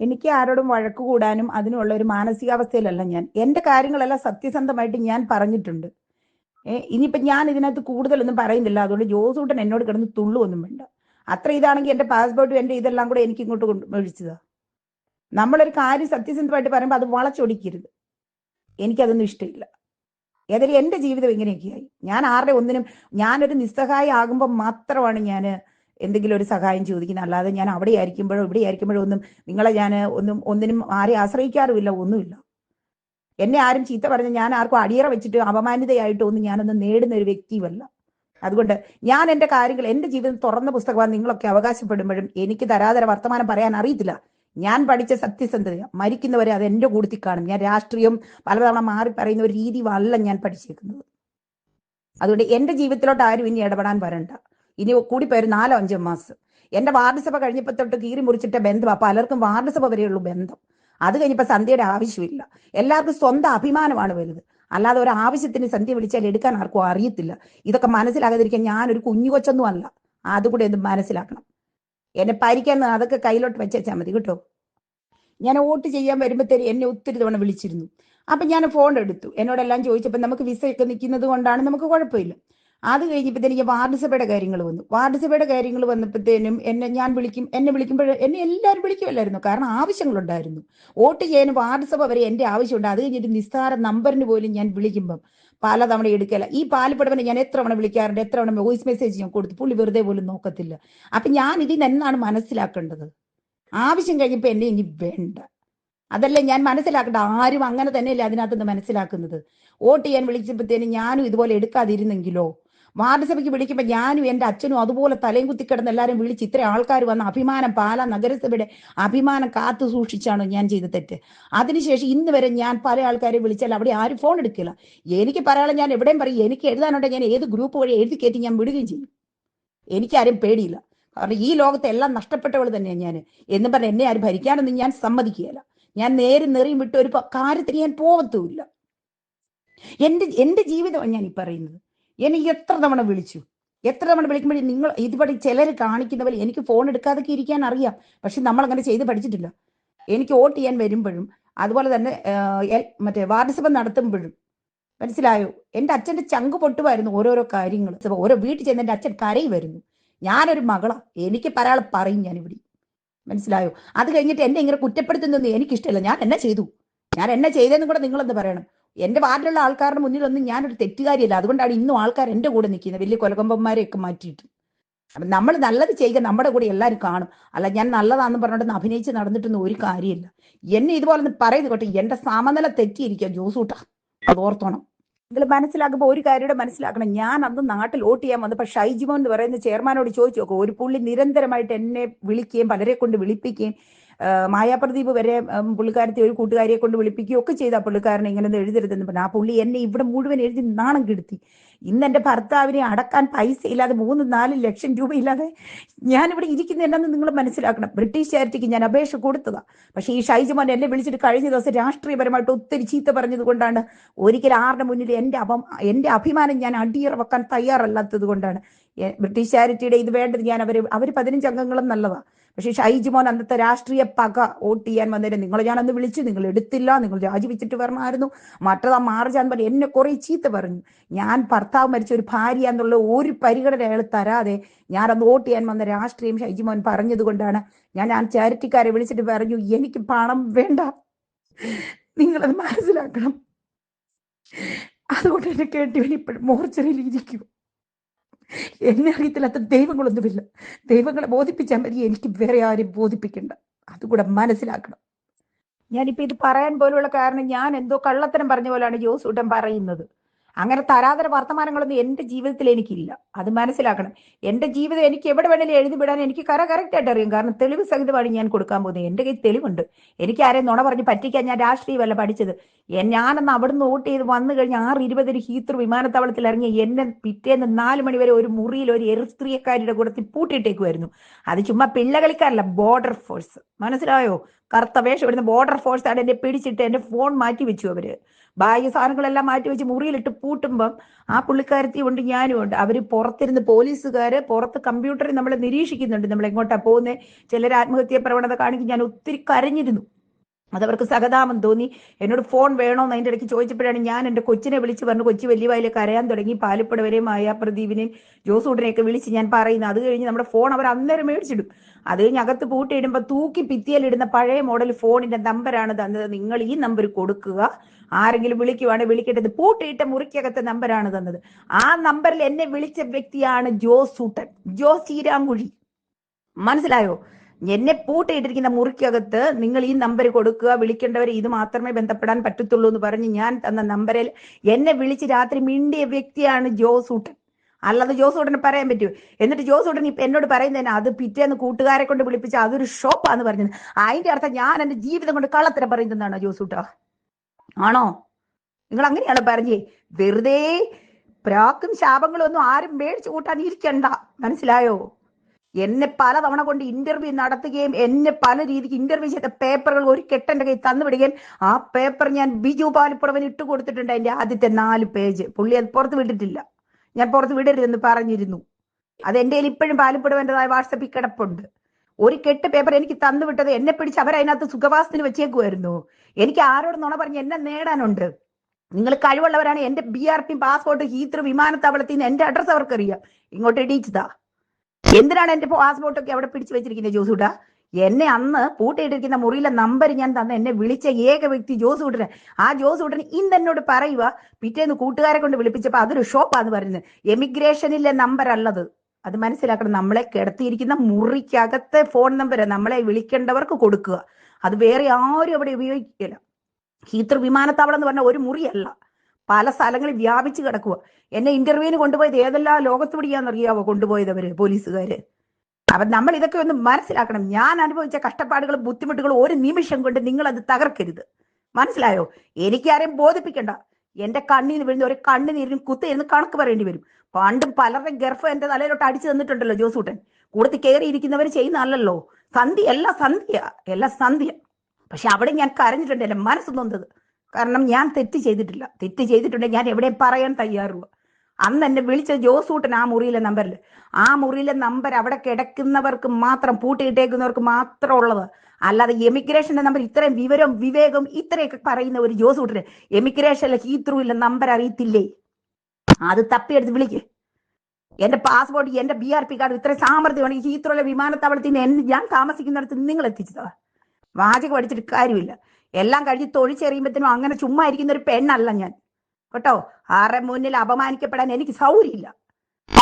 എനിക്ക് ആരോടും വഴക്ക് കൂടാനും അതിനുള്ള ഒരു മാനസികാവസ്ഥയിലല്ല ഞാൻ. എന്റെ കാര്യങ്ങളെല്ലാം സത്യസന്ധമായിട്ട് ഞാൻ പറഞ്ഞിട്ടുണ്ട്. ഇനിയിപ്പൊ ഞാൻ ഇതിനകത്ത് കൂടുതലൊന്നും പറയുന്നില്ല. അതുകൊണ്ട് ജോസൂട്ടൻ എന്നോട് കിടന്ന് തുള്ളുവൊന്നും വേണ്ട. അത്ര ഇതാണെങ്കിൽ എന്റെ പാസ്പോർട്ടും എന്റെ ഇതെല്ലാം കൂടെ എനിക്ക് ഇങ്ങോട്ട് കൊണ്ട് മേടിച്ചതാ നമ്മളൊരു കാര്യം സത്യസന്ധമായിട്ട് പറയുമ്പോൾ അത് വളച്ചൊടിക്കരുത്. എനിക്കതൊന്നും ഇഷ്ടമില്ല. ഏതായാലും എന്റെ ജീവിതം ഇങ്ങനെയൊക്കെയായി. ഞാൻ ആരുടെ ഒന്നിനും ഞാനൊരു നിസ്സഹായ ആകുമ്പോൾ മാത്രമാണ് ഞാൻ എന്തെങ്കിലും ഒരു സഹായം ചോദിക്കുന്നത് അല്ലാതെ ഞാൻ അവിടെ ആയിരിക്കുമ്പോഴോ ഇവിടെ ആയിരിക്കുമ്പോഴോ ഒന്നും നിങ്ങളെ ഞാൻ ഒന്നും ഒന്നിനും ആരെയും ആശ്രയിക്കാറുമില്ല ഒന്നുമില്ല. എന്നെ ആരും ചീത്ത പറഞ്ഞ് ഞാൻ ആർക്കും അടിയറ വെച്ചിട്ട് അപമാനിതയായിട്ടോ ഒന്നും ഞാനൊന്നും നേടുന്ന ഒരു വ്യക്തിയുമല്ല. അതുകൊണ്ട് ഞാൻ എന്റെ കാര്യങ്ങൾ എന്റെ ജീവിതം തുറന്ന പുസ്തകമാണ് നിങ്ങളൊക്കെ അവകാശപ്പെടുമ്പോഴും എനിക്ക് തരാതര വർത്തമാനം പറയാൻ അറിയത്തില്ല. ഞാൻ പഠിച്ച സത്യസന്ധത മരിക്കുന്നവരെ അത് എന്റെ കൂടത്തിൽ കാണും. ഞാൻ രാഷ്ട്രീയം പലതവണ മാറി പറയുന്ന ഒരു രീതി അല്ല ഞാൻ പഠിച്ചേക്കുന്നത്. അതുകൊണ്ട് എന്റെ ജീവിതത്തിലോട്ട് ആരും ഇനി ഇടപെടാൻ വരണ്ട. ഇനി കൂടി പോയൊരു നാലോ അഞ്ചോ മാസം. എന്റെ വാർഡ് സഭ കഴിഞ്ഞപ്പോ തൊട്ട് കീറി മുറിച്ചിട്ട ബന്ധം പലർക്കും വാർഡ് സഭ വരെയുള്ളൂ ബന്ധം. അത് കഴിഞ്ഞപ്പോ സന്ധ്യയുടെ ആവശ്യമില്ല. എല്ലാവർക്കും സ്വന്തം അഭിമാനമാണ് വലുത്. അല്ലാതെ ഒരു ആവശ്യത്തിന് സന്ധ്യ വിളിച്ചാൽ എടുക്കാൻ ആർക്കും അറിയത്തില്ല. ഇതൊക്കെ മനസ്സിലാകാതിരിക്കാൻ ഞാനൊരു കുഞ്ഞു കൊച്ചൊന്നും അല്ല അതുകൂടെ ഒന്ന് മനസ്സിലാക്കണം. എന്നെ പരിക്കാൻ അതൊക്കെ കയ്യിലോട്ട് വെച്ചാൽ മതി കേട്ടോ. ഞാൻ വോട്ട് ചെയ്യാൻ വരുമ്പോഴത്തേക്ക് എന്നെ ഒത്തിരി തവണ വിളിച്ചിരുന്നു. അപ്പൊ ഞാൻ ഫോൺ എടുത്തു. എന്നോടെല്ലാം ചോദിച്ചപ്പോൾ നമുക്ക് വിസയൊക്കെ നിൽക്കുന്നത് കൊണ്ടാണ് നമുക്ക് കുഴപ്പമില്ല. അത് കഴിഞ്ഞപ്പോഴത്തേക്ക് വാർഡ് സഭയുടെ കാര്യങ്ങൾ വന്നു. വാർഡ് സഭയുടെ കാര്യങ്ങൾ വന്നപ്പോഴത്തേനും എന്നെ ഞാൻ വിളിക്കും എന്നെ വിളിക്കുമ്പോൾ എന്നെ എല്ലാവരും വിളിക്കുമല്ലായിരുന്നു കാരണം ആവശ്യങ്ങളുണ്ടായിരുന്നു. വോട്ട് ചെയ്യാൻ വാർഡ് സഭ വരെ എന്റെ ആവശ്യമുണ്ട്. അത് കഴിഞ്ഞിട്ട് നിസ്സാര നമ്പറിന് പോലും ഞാൻ വിളിക്കുമ്പം പലതവണ എടുക്കല. ഈ പാലപ്പെടവനെ ഞാൻ എത്ര തവണ വിളിക്കാറുണ്ട് എത്ര തവണ വോയിസ് മെസ്സേജ് ഞാൻ കൊടുത്തു. പുള്ളി വെറുതെ പോലും നോക്കത്തില്ല. അപ്പൊ ഞാൻ ഇതിൽ എന്നാണ് മനസ്സിലാക്കേണ്ടത്. ആവശ്യം കഴിഞ്ഞപ്പോ എന്നെ ഇനി വേണ്ട. അതല്ല ഞാൻ മനസ്സിലാക്കണ്ട ആരും അങ്ങനെ തന്നെയല്ലേ അതിനകത്തുനിന്ന് മനസ്സിലാക്കുന്നത്. വോട്ട് ചെയ്യാൻ വിളിച്ചപ്പോഴത്തേനും ഞാനും ഇതുപോലെ എടുക്കാതിരുന്നെങ്കിലോ? വാർഡ് സഭയ്ക്ക് വിളിക്കുമ്പോൾ ഞാനും എന്റെ അച്ഛനും അതുപോലെ തലയും കുത്തിക്കിടന്ന് എല്ലാവരും വിളിച്ച് ഇത്ര ആൾക്കാർ വന്ന അഭിമാനം പാല നഗരസഭയുടെ അഭിമാനം കാത്തു സൂക്ഷിച്ചാണ് ഞാൻ ചെയ്ത തെറ്റ്. അതിനുശേഷം ഇന്ന് വരെ ഞാൻ പല ആൾക്കാരെ വിളിച്ചാൽ അവിടെ ആരും ഫോൺ എടുക്കില്ല. എനിക്ക് പറയാനുള്ള ഞാൻ എവിടെയും പറയും എനിക്ക് എഴുതാനുണ്ടെങ്കിൽ ഞാൻ ഏത് ഗ്രൂപ്പ് വഴി എഴുതി കയറ്റി ഞാൻ വിടുകയും ചെയ്യും. എനിക്കാരും പേടിയില്ല. കാരണം ഈ ലോകത്തെ എല്ലാം നഷ്ടപ്പെട്ടവൾ തന്നെയാണ് ഞാൻ എന്ന് പറഞ്ഞ് എന്നെ ആരും ഭരിക്കാനൊന്നും ഞാൻ സമ്മതിക്കുകയില്ല. ഞാൻ നേരെ നെറിയും വിട്ട് ഒരു കാര്യത്തിന് ഞാൻ പോവത്തുമില്ല. എന്റെ എന്റെ ജീവിതമാണ് ഞാൻ ഈ പറയുന്നത്. എന്നെ എത്ര തവണ വിളിച്ചു? എത്ര തവണ വിളിക്കുമ്പോഴേ നിങ്ങൾ ഇതുപടി ചിലർ കാണിക്കുന്ന പോലെ എനിക്ക് ഫോൺ എടുക്കാതൊക്കെ ഇരിക്കാൻ അറിയാം. പക്ഷെ നമ്മൾ അങ്ങനെ ചെയ്ത് പഠിച്ചിട്ടില്ല. എനിക്ക് വോട്ട് ചെയ്യാൻ വരുമ്പോഴും അതുപോലെ തന്നെ മറ്റേ വാർഡ് സഭ നടത്തുമ്പോഴും മനസ്സിലായോ? എന്റെ അച്ഛന്റെ ചങ്ക് പൊട്ടുമായിരുന്നു ഓരോരോ കാര്യങ്ങൾ ഓരോ വീട്ടിൽ ചെന്ന് എന്റെ അച്ഛൻ കരയുമായിരുന്നു. ഞാനൊരു മകളാ. എനിക്ക് പരാൾ പറയും ഞാൻ ഇവിടെ മനസ്സിലായോ? അത് കഴിഞ്ഞിട്ട് എന്നെ ഇങ്ങനെ കുറ്റപ്പെടുത്തുന്നൊന്നും എനിക്കിഷ്ടമല്ല ഞാൻ എന്നെ ചെയ്തു. ഞാൻ എന്നെ ചെയ്തതെന്നും കൂടെ നിങ്ങളെന്ന് പറയണം. എന്റെ വാർഡിലുള്ള ആൾക്കാരുടെ മുന്നിലൊന്നും ഞാനൊരു തെറ്റുകാരിയല്ല. അതുകൊണ്ടാണ് ഇന്നും ആൾക്കാർ എന്റെ കൂടെ നിൽക്കുന്നത്. വലിയ കൊലകൊമ്പന്മാരെയൊക്കെ മാറ്റിയിട്ട്. അപ്പം നമ്മൾ നല്ലത് ചെയ്യുക നമ്മുടെ കൂടെ എല്ലാവരും കാണും. അല്ല ഞാൻ നല്ലതാണെന്ന് പറഞ്ഞിട്ട് അഭിനയിച്ച് നടന്നിട്ടൊന്നും ഒരു കാര്യമില്ല. എന്നെ ഇതുപോലെ ഒന്ന് പറയുന്നത് കേട്ടോ എന്റെ സമനില തെറ്റിയിരിക്കുക ജോസൂട്ടാ അത് ഓർത്തോണം. നിങ്ങൾ മനസ്സിലാക്കുമ്പോൾ ഒരു കാര്യം മനസ്സിലാക്കണം. ഞാൻ അന്ന് നാട്ടിൽ വോട്ട് ചെയ്യാൻ വന്നപ്പോൾ ഷൈജിമോൻ എന്ന് പറയുന്ന ചെയർമാനോട് ചോദിച്ചു നോക്കും. ഒരു പുള്ളി നിരന്തരമായിട്ട് എന്നെ വിളിക്കുകയും പലരെ കൊണ്ട് വിളിപ്പിക്കുകയും മായാപ്രദീപ് വരെ പുള്ളിക്കാരത്തെ ഒരു കൂട്ടുകാരിയെ കൊണ്ട് വിളിപ്പിക്കുകയും ഒക്കെ ചെയ്ത പുള്ളിക്കാരനെ ഇങ്ങനെ എഴുതരുതെന്ന് പറഞ്ഞു ആ പുള്ളി എന്നെ ഇവിടെ മുഴുവൻ എഴുതി നാണം കെടുത്തി. ഇന്ന് എന്റെ ഭർത്താവിനെ അടക്കാൻ പൈസ ഇല്ലാതെ മൂന്ന് നാല് ലക്ഷം രൂപ ഇല്ലാതെ ഞാനിവിടെ ഇരിക്കുന്ന എന്നാന്ന് നിങ്ങൾ മനസ്സിലാക്കണം. ബ്രിട്ടീഷ് ചാരിറ്റിക്ക് ഞാൻ അപേക്ഷ കൊടുത്തതാ. പക്ഷേ ഈ ഷൈജുമാൻ എന്നെ വിളിച്ചിട്ട് കഴിഞ്ഞ ദിവസം രാഷ്ട്രീയപരമായിട്ട് ഒത്തിരി ചീത്ത പറഞ്ഞത് കൊണ്ടാണ് ഒരിക്കലും ആരുടെ മുന്നിൽ എന്റെ അപ്പം എന്റെ അഭിമാനം ഞാൻ അടിയറ വെക്കാൻ തയ്യാറല്ലാത്തത് കൊണ്ടാണ്. ബ്രിട്ടീഷ് ചാരിറ്റിയുടെ ഇത് വേണ്ടത് ഞാൻ അവർ അവർ പതിനഞ്ച് അംഗങ്ങളും നല്ലതാ. പക്ഷെ ഷൈജിമോൻ അന്നത്തെ രാഷ്ട്രീയ പക വോട്ട് ചെയ്യാൻ വന്നേരം നിങ്ങളെ ഞാനൊന്ന് വിളിച്ചു. നിങ്ങൾ എടുത്തില്ല. നിങ്ങൾ രാജിവെച്ചിട്ട് വരണമായിരുന്നു. മറ്റതാ മാറിച്ചാന്ന് പറഞ്ഞു എന്നെ കുറെ ചീത്ത പറഞ്ഞു. ഞാൻ ഭർത്താവ് മരിച്ച ഒരു ഭാര്യ എന്നുള്ള ഒരു പരിഗണന അയാൾ തരാതെ ഞാൻ അന്ന് വോട്ട് ചെയ്യാൻ വന്ന രാഷ്ട്രീയം ഷൈജിമോൻ പറഞ്ഞത് കൊണ്ടാണ് ഞാൻ ആ ചാരിറ്റിക്കാരെ വിളിച്ചിട്ട് പറഞ്ഞു എനിക്ക് പണം വേണ്ട. നിങ്ങളത് മനസ്സിലാക്കണം. അതുകൊണ്ട് എന്നെ കേട്ടിവൻ ഇപ്പോഴും മോർച്ചറിയിൽ ഇരിക്കും എന്നെ അറിയത്തില്ലാത്ത ദൈവങ്ങളൊന്നുമില്ല. ദൈവങ്ങളെ ബോധിപ്പിച്ചാൽ മതി എനിക്ക് വേറെ ആരും ബോധിപ്പിക്കണ്ട. അതുകൂടെ മനസ്സിലാക്കണം. ഞാനിപ്പോ ഇത് പറയാൻ പോലുള്ള കാരണം ഞാൻ എന്തോ കള്ളത്തരം പറഞ്ഞ പോലെയാണ് ജോസൂട്ടൻ പറയുന്നത്. അങ്ങനെ തരാതര വർത്തമാനങ്ങളൊന്നും എന്റെ ജീവിതത്തിൽ എനിക്കില്ല. അത് മനസ്സിലാക്കണം. എന്റെ ജീവിതം എനിക്ക് എവിടെ വേണേലും എഴുതി വിടാൻ എനിക്ക് കര കറക്റ്റായിട്ട് അറിയും. കാരണം തെളിവ് സഹിതമാണ് ഞാൻ കൊടുക്കാൻ പോകുന്നത്. എന്റെ കയ്യിൽ തെളിവുണ്ട്. എനിക്ക് ആരെയും നുണ പറഞ്ഞ് പറ്റിക്കാൻ ഞാൻ രാഷ്ട്രീയമല്ല പഠിച്ചത്. ഞാനെന്ന് അവിടുന്ന് വോട്ട് ചെയ്ത് വന്നു കഴിഞ്ഞ് ആറ് ഇരുപതിന് ഹീത്ര വിമാനത്താവളത്തിൽ ഇറങ്ങി എന്നെ പിറ്റേന്ന് നാല് മണി വരെ ഒരു മുറിയിൽ ഒരു എറിസ്ത്രീയക്കാരിയുടെ കൂടത്തിൽ പൂട്ടിയിട്ടേക്കുമായിരുന്നു അത് ചുമ്മാ പിള്ളകളിക്കാരല്ല ബോർഡർ ഫോഴ്സ് മനസ്സിലായോ? കറുത്ത വേഷം ഇവിടുന്ന് ബോർഡർ ഫോഴ്സ് ആണ് എന്നെ പിടിച്ചിട്ട് എന്റെ ഫോൺ മാറ്റി വെച്ചു അവർ. ബാഹ്യ സാധനങ്ങളെല്ലാം മാറ്റി വെച്ച് മുറിയിലിട്ട് പൂട്ടുമ്പം ആ പുള്ളിക്കാരത്തി ഉണ്ട് ഞാനും ഉണ്ട്. അവർ പുറത്തിരുന്ന് പോലീസുകാര് പുറത്ത് കമ്പ്യൂട്ടറിൽ നമ്മളെ നിരീക്ഷിക്കുന്നുണ്ട്. നമ്മൾ എങ്ങോട്ടാ പോകുന്നത് ചിലർ ആത്മഹത്യ പ്രവണത കാണിക്കും. ഞാൻ ഒത്തിരി കരഞ്ഞിരുന്നു. അതവർക്ക് സഹതാപം തോന്നി. എന്നോട് ഫോൺ വേണോ എന്ന് അതിന്റെ ഇടയ്ക്ക് ചോദിച്ചപ്പോഴാണ് ഞാൻ എന്റെ കൊച്ചിനെ വിളിച്ച് പറഞ്ഞു കൊച്ചി വലിയ വയലിൽ കരയാൻ തുടങ്ങി. പാലപ്പുഴ ആയ പ്രദീപിനെയും ജോസൂട്ടിനെയൊക്കെ വിളിച്ച് ഞാൻ പറയുന്നു. അത് കഴിഞ്ഞ് നമ്മുടെ ഫോൺ അവർ അന്നേരം മേടിച്ചിടും. അത് കഴിഞ്ഞ് അകത്ത് പൂട്ടിയിടുമ്പോൾ തൂക്കി ഭിത്തിയിലിടുന്ന പഴയ മോഡൽ ഫോണിന്റെ നമ്പറാണ് തന്നത്. നിങ്ങൾ ഈ നമ്പർ കൊടുക്കുക. ആരെങ്കിലും വിളിക്കുവാണെങ്കിൽ വിളിക്കട്ടെ. ഇത് പൂട്ടിയിട്ട മുറിക്കകത്തെ നമ്പറാണ് തന്നത്. ആ നമ്പറിൽ എന്നെ വിളിച്ച വ്യക്തിയാണ് ജോസ് സൂട്ടൻ. ജോസ് ചീരാങ്കുഴി മനസ്സിലായോ? എന്നെ പൂട്ടിയിട്ടിരിക്കുന്ന മുറിക്കകത്ത് നിങ്ങൾ ഈ നമ്പർ കൊടുക്കുക വിളിക്കേണ്ടവർ ഇത് മാത്രമേ ബന്ധപ്പെടാൻ പറ്റത്തുള്ളൂ എന്ന് പറഞ്ഞ് ഞാൻ തന്ന നമ്പറിൽ എന്നെ വിളിച്ച് രാത്രി മിണ്ടിയ വ്യക്തിയാണ് ജോസ് ഊട്ടൻ അല്ലാതെ ജോസ് ഉടനെ പറയാൻ പറ്റുമോ എന്നിട്ട് ജോസ് ഇപ്പൊ എന്നോട് പറയുന്നതിന് അത് പിറ്റേന്ന് കൂട്ടുകാരെ കൊണ്ട് വിളിപ്പിച്ച അതൊരു ഷോപ്പാന്ന് പറഞ്ഞത്. അതിന്റെ അർത്ഥം ഞാൻ എന്റെ ജീവിതം കൊണ്ട് കള്ളത്തരം പറയുന്നതാണോ ജോസ് ഊട്ട ആണോ? നിങ്ങൾ അങ്ങനെയാണ് പറഞ്ഞേ. വെറുതെ പ്രാക്കും ശാപങ്ങളും ഒന്നും ആരും മേടിച്ചു കൂട്ടാൻ ഇരിക്കണ്ട. മനസ്സിലായോ? എന്നെ പല തവണ കൊണ്ട് ഇന്റർവ്യൂ നടത്തുകയും എന്നെ പല രീതിക്ക് ഇന്റർവ്യൂ ചെയ്ത പേപ്പറുകൾ ഒരു കെട്ടന്റെ കയ്യിൽ തന്നുവിടുകയും ആ പേപ്പർ ഞാൻ ബിജു പാലിപ്പുറവൻ ഇട്ട് കൊടുത്തിട്ടുണ്ട്. അതിന്റെ ആദ്യത്തെ നാല് പേജ് പുള്ളി അത് പുറത്ത് വിട്ടിട്ടില്ല. ഞാൻ പുറത്ത് വിടരുതെന്ന് പറഞ്ഞിരുന്നു. അത് കയ്യിൽ ഇപ്പോഴും പാലിപ്പുറവന്റെതായ വാട്സപ്പിൽ കിടപ്പുണ്ട്. ഒരു കെട്ട് പേപ്പർ എനിക്ക് തന്നു വിട്ടത് എന്നെ പിടിച്ച് അവരതിനകത്ത് സുഖവാസത്തിന് വെച്ചേക്കുമായിരുന്നു എനിക്ക് ആരോട് നുണ പറഞ്ഞ് എന്നെ നേടാനുണ്ട്. നിങ്ങൾ കഴിവുള്ളവരാണ് എന്റെ B R P passport Heathrow വിമാനത്താവളത്തിൽ നിന്ന് എന്റെ അഡ്രസ് അവർക്കറിയാം. ഇങ്ങോട്ട് ഇടിച്ചതാ എന്തിനാണ് എന്റെ പാസ്പോർട്ടൊക്കെ അവിടെ പിടിച്ചു വെച്ചിരിക്കുന്നത് ജോസൂട്ട? എന്നെ അന്ന് പൂട്ടിയിട്ടിരിക്കുന്ന മുറിയിലെ നമ്പർ ഞാൻ തന്ന എന്നെ വിളിച്ച ഏക വ്യക്തി ജോസൂട്ടന്. ആ ജോസൂട്ടന് ഇന്ന് എന്നോട് പറയുക പിറ്റേന്ന് കൂട്ടുകാരെ കൊണ്ട് വിളിപ്പിച്ചപ്പോ അതൊരു ഷോപ്പാന്ന് പറയുന്നത് എമിഗ്രേഷനിലെ നമ്പർ അല്ലത്. അത് മനസ്സിലാക്കണം. നമ്മളെ കിടത്തിയിരിക്കുന്ന മുറിക്കകത്തെ ഫോൺ നമ്പർ നമ്മളെ വിളിക്കേണ്ടവർക്ക് കൊടുക്കുക. അത് വേറെ ആരും അവിടെ ഉപയോഗിക്കില്ല. ഹീത്ര വിമാനത്താവളം എന്ന് പറഞ്ഞ ഒരു മുറിയല്ല. പല സ്ഥലങ്ങളിൽ വ്യാപിച്ചു കിടക്കുക. എന്നെ ഇന്റർവ്യൂവിന് കൊണ്ടുപോയത് ഏതെല്ലാം ലോകത്ത് പിടിക്കാന്നറിയാവോ കൊണ്ടുപോയത് അവർ പോലീസുകാര്? അപ്പൊ നമ്മൾ ഇതൊക്കെ ഒന്ന് മനസ്സിലാക്കണം. ഞാൻ അനുഭവിച്ച കഷ്ടപ്പാടുകളും ബുദ്ധിമുട്ടുകളും ഒരു നിമിഷം കൊണ്ട് നിങ്ങൾ അത് തകർക്കരുത്. മനസ്സിലായോ? എനിക്കാരെയും ബോധിപ്പിക്കണ്ട. എന്റെ കണ്ണിന് വീഴുന്ന ഒരു കണ്ണുനീരിനും കുത്തിയിരുന്ന് കണക്ക് പറയേണ്ടി വരും. പണ്ടും പലരുടെ ഗർഭം എന്റെ തലയിലോട്ട് അടിച്ചു തന്നിട്ടുണ്ടല്ലോ ജോസൂട്ടൻ. കൂടുതൽ ചെയ്യുന്ന അല്ലല്ലോ സന്ധ്യ എല്ലാ സന്ധ്യ എല്ലാ സന്ധ്യ. പക്ഷെ അവിടെ ഞാൻ കരഞ്ഞിട്ടുണ്ട് എന്റെ മനസ്സ് നൊന്തത് കാരണം ഞാൻ തെറ്റ് ചെയ്തിട്ടില്ല. തെറ്റ് ചെയ്തിട്ടുണ്ടെങ്കിൽ ഞാൻ എവിടെയും പറയാൻ തയ്യാറുള്ളൂ. അന്ന് എന്നെ വിളിച്ച ജോസൂട്ടൻ ആ മുറിയിലെ നമ്പറിൽ ആ മുറിയിലെ നമ്പർ അവിടെ കിടക്കുന്നവർക്ക് മാത്രം പൂട്ടിയിട്ടേക്കുന്നവർക്ക് മാത്രം ഉള്ളത്. അല്ലാതെ എമിഗ്രേഷന്റെ നമ്പർ ഇത്രയും വിവരവും വിവേകവും ഇത്രയൊക്കെ പറയുന്ന ഒരു ജോസൂട്ടന് എമിഗ്രേഷനിലെ ഹീത്രൂയിലെ നമ്പർ അറിയത്തില്ലേ? അത് തപ്പിയെടുത്ത് വിളിക്ക്. എന്റെ പാസ്പോർട്ട് എന്റെ ബി ആർ പി കാർഡ് ഇത്രയും സാമർഥ്യമാണ് ഈ ഹീത്രോയിലെ വിമാനത്താവളത്തിൽ എന്നെ ഞാൻ താമസിക്കുന്നിടത്ത് നിങ്ങൾ എത്തിച്ചതാ. വാചകം അടിച്ചിട്ട് കാര്യമില്ല. എല്ലാം കഴിഞ്ഞ് തൊഴിച്ചെറിയുമ്പോഴത്തേനും അങ്ങനെ ചുമ്മാ ഇരിക്കുന്ന ഒരു പെണ്ണല്ല ഞാൻ. കേട്ടോ? ആരുടെ മുന്നിൽ അപമാനിക്കപ്പെടാൻ എനിക്ക് സൗകര്യമില്ല.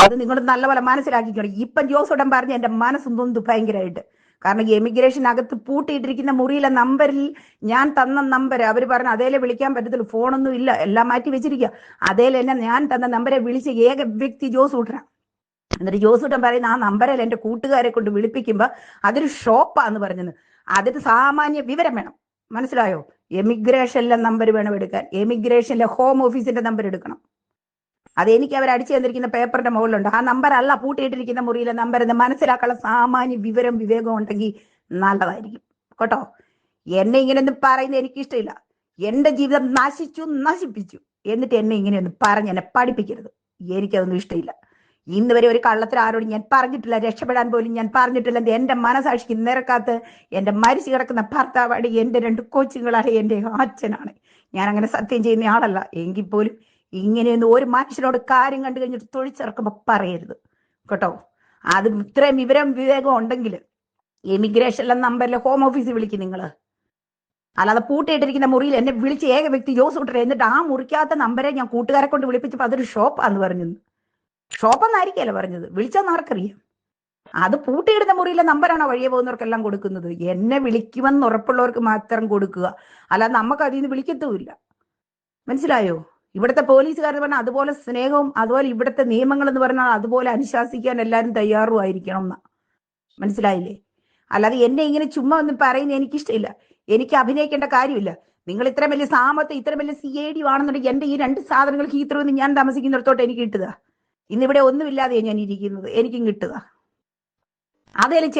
അത് നിങ്ങൾ നല്ലപോലെ മനസ്സിലാക്കിക്കണം ഇപ്പം ജോസുടൻ പറഞ്ഞ് എന്റെ മനസ്സ് നൊന്തു ഭയങ്കരമായിട്ട് കാരണം എമിഗ്രേഷനകത്ത് പൂട്ടിയിട്ടിരിക്കുന്ന മുറിയിലെ നമ്പറിൽ ഞാൻ തന്ന നമ്പർ അവർ പറഞ്ഞു അതേലെ വിളിക്കാൻ പറ്റത്തില്ല ഫോണൊന്നും ഇല്ല. എല്ലാം മാറ്റി വെച്ചിരിക്കുക അതേലെ തന്നെ ഞാൻ തന്ന നമ്പരെ വിളിച്ച ഏക വ്യക്തി ജോസ് ജോസൂട്ടനാ എന്നിട്ട് ജോസൂട്ടൻ പറയുന്ന ആ നമ്പറിൽ എന്റെ കൂട്ടുകാരെ കൊണ്ട് വിളിപ്പിക്കുമ്പോ അതൊരു ഷോപ്പാന്ന് പറഞ്ഞത് അതിന് സാമാന്യ വിവരം വേണം. മനസ്സിലായോ? എമിഗ്രേഷനിലെ നമ്പർ വേണം എടുക്കാൻ. എമിഗ്രേഷനിലെ ഹോം ഓഫീസിന്റെ നമ്പർ എടുക്കണം. അത് എനിക്ക് അവർ അടിച്ചു തന്നിരിക്കുന്ന പേപ്പറിന്റെ മുകളിലുണ്ട്. ആ നമ്പർ അല്ല പൂട്ടിയിട്ടിരിക്കുന്ന മുറിയിലെ നമ്പർ എന്ന് മനസ്സിലാക്കാനുള്ള സാമാന്യ വിവരം വിവേകം ഉണ്ടെങ്കിൽ നല്ലതായിരിക്കും. കേട്ടോ? എന്നെ ഇങ്ങനെയൊന്നും പറയുന്നത് എനിക്ക് ഇഷ്ടമില്ല എന്റെ ജീവിതം നശിച്ചു നശിപ്പിച്ചു. എന്നിട്ട് എന്നെ ഇങ്ങനെയൊന്നും പറഞ്ഞ് എന്നെ പഠിപ്പിക്കരുത്. എനിക്കതൊന്നും ഇഷ്ടമില്ല. ഇന്ന് വരെ ഒരു കള്ളത്തിൽ ആരോടും ഞാൻ പറഞ്ഞിട്ടില്ല. രക്ഷപ്പെടാൻ പോലും ഞാൻ പറഞ്ഞിട്ടില്ല. എന്റെ മനസാക്ഷിക്ക് നിരക്കാത്ത എന്റെ മരിച്ചു കിടക്കുന്ന ഭർത്താവാണ് എന്റെ രണ്ട് കൊച്ചുങ്ങളാണ് എന്റെ അച്ഛനാണ്. ഞാൻ അങ്ങനെ സത്യം ചെയ്യുന്ന ആളല്ല. എങ്കിൽ പോലും ഇങ്ങനെയൊന്നും ഒരു മനുഷ്യനോട് കാര്യം കണ്ടു കഴിഞ്ഞിട്ട് തൊഴിച്ചിറക്കുമ്പോൾ പറയരുത്. കേട്ടോ? അത് ഇത്രയും വിവരം വിവേകം ഉണ്ടെങ്കിൽ എമിഗ്രേഷനിലെ നമ്പറിലെ ഹോം ഓഫീസിൽ വിളിക്കും നിങ്ങൾ അല്ലാതെ പൂട്ടിയിട്ടിരിക്കുന്ന മുറിയിൽ എന്നെ വിളിച്ച് ഏക വ്യക്തി ജോസ് കൂട്ടർ എന്നിട്ട് ആ മുറിക്കാത്ത നമ്പരെ ഞാൻ കൂട്ടുകാരെ കൊണ്ട് വിളിപ്പിച്ചപ്പോൾ അതൊരു ഷോപ്പാന്ന് പറഞ്ഞു ഷോപ്പെന്നായിരിക്കല്ലോ പറഞ്ഞത്? വിളിച്ചെന്ന് ആർക്കറിയാം? അത് പൂട്ടിയിടുന്ന മുറിയിലെ നമ്പറാണോ വഴിയെ പോകുന്നവർക്കെല്ലാം കൊടുക്കുന്നത്? എന്നെ വിളിക്കുമെന്ന് ഉറപ്പുള്ളവർക്ക് മാത്രം കൊടുക്കുക. അല്ലാതെ നമുക്ക് അതിൽ നിന്ന് വിളിക്കത്തുമില്ല. മനസ്സിലായോ? ഇവിടുത്തെ പോലീസുകാർ പറഞ്ഞാൽ അതുപോലെ സ്നേഹവും അതുപോലെ ഇവിടുത്തെ നിയമങ്ങൾ എന്ന് പറഞ്ഞാൽ അതുപോലെ അനുശാസിക്കാൻ എല്ലാവരും തയ്യാറും ആയിരിക്കണം എന്നാ. മനസ്സിലായില്ലേ? അല്ലാതെ എന്നെ ഇങ്ങനെ ചുമ്മാ ഒന്നും പറയുന്നത് എനിക്കിഷ്ടമില്ല. എനിക്ക് അഭിനയിക്കേണ്ട കാര്യമില്ല. നിങ്ങൾ ഇത്ര വലിയ സാമത്ത് ഇത്ര വലിയ സി ഐ ഡി ആണെന്നുണ്ടെങ്കിൽ എന്റെ ഈ രണ്ട് സാധനങ്ങൾ ഹീത്രമെന്ന് ഞാൻ താമസിക്കുന്നിടത്തോട്ട് എനിക്ക് കിട്ടുക. ഇന്നിവിടെ ഒന്നുമില്ലാതെ ഞാൻ ഇരിക്കുന്നത്. എനിക്കും കിട്ടുക. അതേലും